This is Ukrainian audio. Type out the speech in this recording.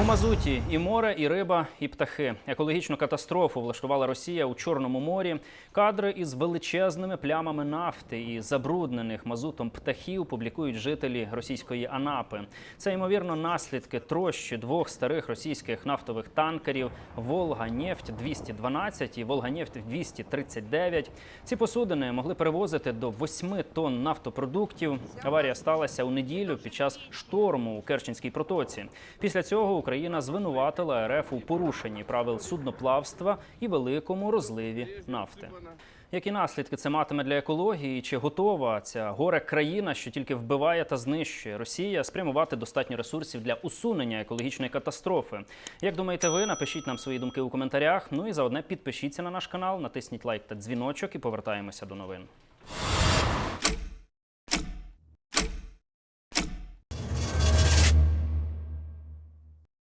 У мазуті і море, і риба, і птахи. Екологічну катастрофу влаштувала Росія у Чорному морі. Кадри із величезними плямами нафти і забруднених мазутом птахів публікують жителі російської Анапи. Це ймовірно наслідки трощі двох старих російських нафтових танкерів Волга Нефть 212 і Волга Нефть 239. Ці посудини могли перевозити до 8 тонн нафтопродуктів. Аварія сталася у неділю під час шторму у Керченській протоці. Після цього Україна звинуватила РФ у порушенні правил судноплавства і великому розливі нафти. Які наслідки це матиме для екології? Чи готова ця горе країна, що тільки вбиває та знищує Росія, спрямувати достатньо ресурсів для усунення екологічної катастрофи? Як думаєте ви? Напишіть нам свої думки у коментарях. Ну і заодне підпишіться на наш канал, натисніть лайк та дзвіночок і повертаємося до новин.